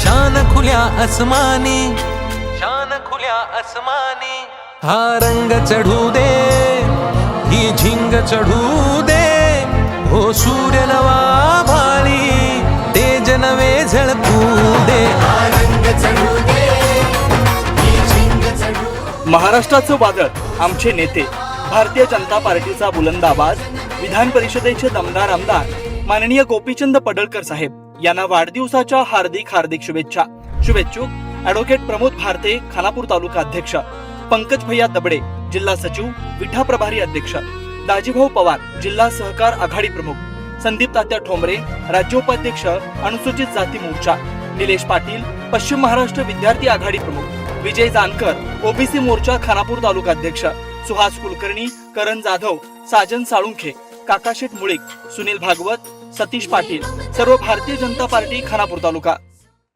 शान खुल्या अस्मानी शान खुल्या अस्मानी हा रंग चढू दे ही झिंग चढू दे. हो सूर्य नवा भाळी तेज नवे झळकू दे. हा रंग चढू दे ही झिंग चढू महाराष्ट्राचं वादळ आमचे नेते. भारतीय जनता पार्टीचा बुलंद आवाज विधान परिषदेचे दमदार आमदार माननीय गोपीचंद पडळकर साहेब. यांना वाढदिवसाच्या हार्दिक हार्दिक शुभेच्छा. शुभेच्छुक ऍडव्होकेट प्रमोद भारते खानापूर तालुका अध्यक्ष. पंकज भैया दबडे जिल्हा सचिव विठा प्रभारी अध्यक्ष. दाजीभाऊ पवार जिल्हा सहकार आघाडी प्रमुख. संदीप तात्या ठोंबरे राज्योपाध्यक्ष अनुसूचित जाती मोर्चा. निलेश पाटील पश्चिम महाराष्ट्र विद्यार्थी आघाडी प्रमुख. विजय जानकर ओबीसी मोर्चा खानापूर तालुका अध्यक्ष. सुहास कुलकर्णी करण जाधव साजन साळुंखे काकाशेठ मुळीक सुनील भागवत सतीश पाटील सर्व भारतीय जनता पार्टी खानापूर तालुका.